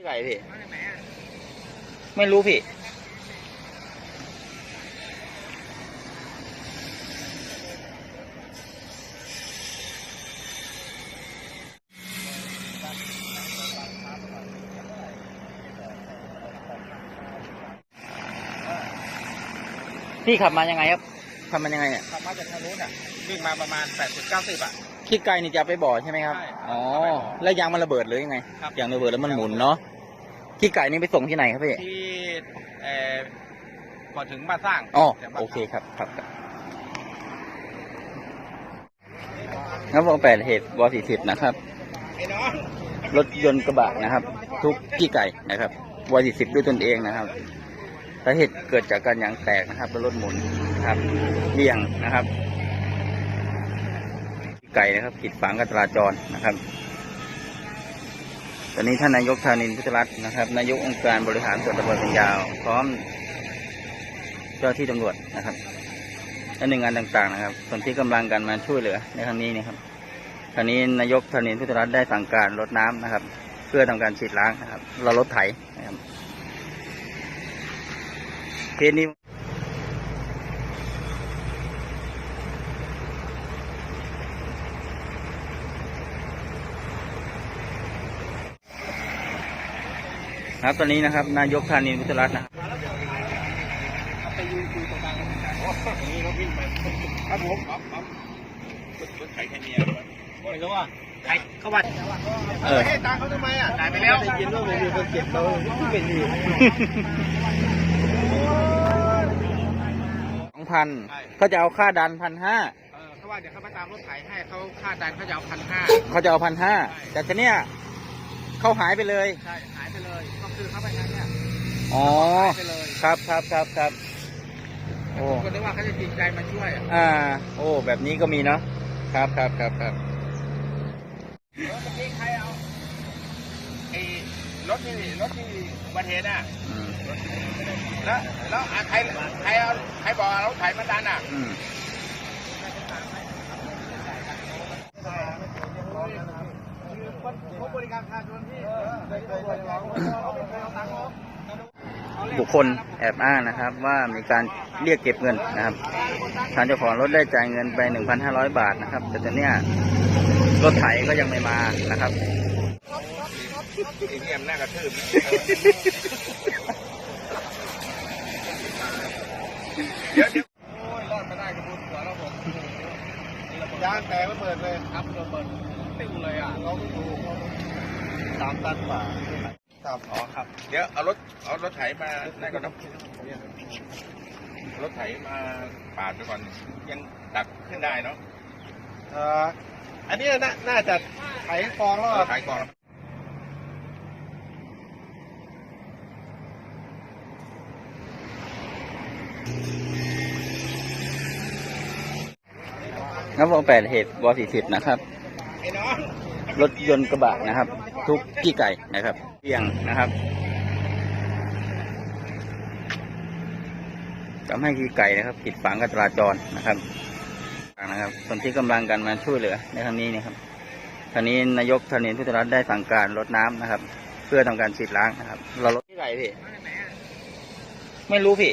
ที่ไหนพี่ ไม่รู้พี่ พี่ขับมายังไงครับขับมายังไงเนี่ย ขับมาจากทางนู้นอะวิ่งมาประมาณ 80 90อะ ขี้ไก่นี่จะเอาไปบ่อใช่ไหมครับ ใช่อ๋อ เอาไปบ่อแล้วยางมันระเบิดหรือยังไง ครับ ยางระเบิดแล้วมันหมุนเนาะ ขี้ไก่นี่ไปส่งที่ไหนครับพี่ ที่เอ่อก่อนถึงบ้านสร้างอ๋อจากบ้านโอเคครับ ครับครับครับวงแปดเหตุวสี่สิบนะครับ ไอ้น้องรถยนต์กระบะนะครับ ทุกขี้ไก่นะครับวสี่สิบด้วยตนเองนะครับสาเหตุเกิดจากการยางแตกนะครับแล้วรถหมุนนะครับเบี่ยงนะครับขี้ ไก่นะครับขีดฝังกับจราจรนะครับ ตอนนี้ท่านนายกธานินพุทธรัตน์นะครับ นายกองค์การบริหารส่วนตำบลสัญญาว พร้อม เจ้าที่ตำรวจนะครับและหน่วยงานต่างๆนะครับ ส่วนที่กำลังกันมาช่วยเหลือในครั้งนี้นะครับคราวนี้นายกธนินพุทธรัตน์ได้สั่งการรดน้ำนะครับ เพื่อทำการฉีดล้างนะครับเรารถไถนะครับเคสนี้ ครับตอนนี้นะครับ นายกธนินทร์พุทธรัตน์นะครับไปยืนคุยตรงกลางโอ้นี่รถวิ่งไปครับผมครับครับรถไถแค่นี้ไม่รู้ว่าใครเขาว่าเออให้ตังค์เขาทำไมอะจ่ายไปแล้วได้ยินว่ามีคนเก็บเราเป็นอยู่สองพันใช่เขาจะเอาค่าดันพันห้าเออเขาว่าเดี๋ยวเขามาตามรถไถให้เขาค่าดันเขาจะเอาพันห้าเขาจะเอาพันห้าแต่ทีเนี้ย เขาหายไปเลย ใช่หายไปเลยก็คือเขาไปทางเนี้ยอ๋อ หายไปเลยครับครับครับครับโอ้คนนึกว่าเขาจะจริงใจมาช่วยอะอ่า โอ้ แบบนี้ก็มีเนาะ ครับครับครับครับ เออเมื่อกี้ใครเอาไอ้รถที่รถที่อุบัติเหตุอะอืม แล้วแล้วอะใครใครเอาใครบอกเอารถไถมาดันอะ อืม เขา บุคคลแอบอ้างนะครับ ว่ามีการเรียกเก็บเงินนะครับ ทางเจ้าของรถได้จ่ายเงินไป 1,500 บาทนะครับ แต่ตอนนี้รถไถก็ยังไม่มานะครับไอ้เนี่ยมนน่ากระทืบเดี๋ยวเดี๋ยวโอ้ยรอดมาได้กระบุญหัวแล้วผมยางแตกไม่เปิดเลยครับระเบิด ติ้วเลยอะเราไม่ดูสามตันกว่าครับอ๋อครับ เดี๋ยวเอารถเอารถไถมาไหนก่อนนะรถไถมาปาดไปก่อนยังดักขึ้นได้เนาะเอ่ออันนี้น่าน่าจะไถฟองแล้วเออะอไถก่อนแล้วนับวงแปดเหตุวสี่สิบนะครับไอ้น้อง รถยนต์กระบะนะครับ ทุกขี้ไก่นะครับเบี่ยงนะครับทำให้ขี้ไก่นะครับผิดฝังกับจราจรนะครับนะครับส่วนที่กำลังกันมาช่วยเหลือในครั้งนี้นะครับคราวนี้นายกธนินพุทธรัตน์ได้สั่งการรดน้ำนะครับ เพื่อทำการฉีดล้างนะครับ เรารถที่ไหนพี่ไม่รู้พี่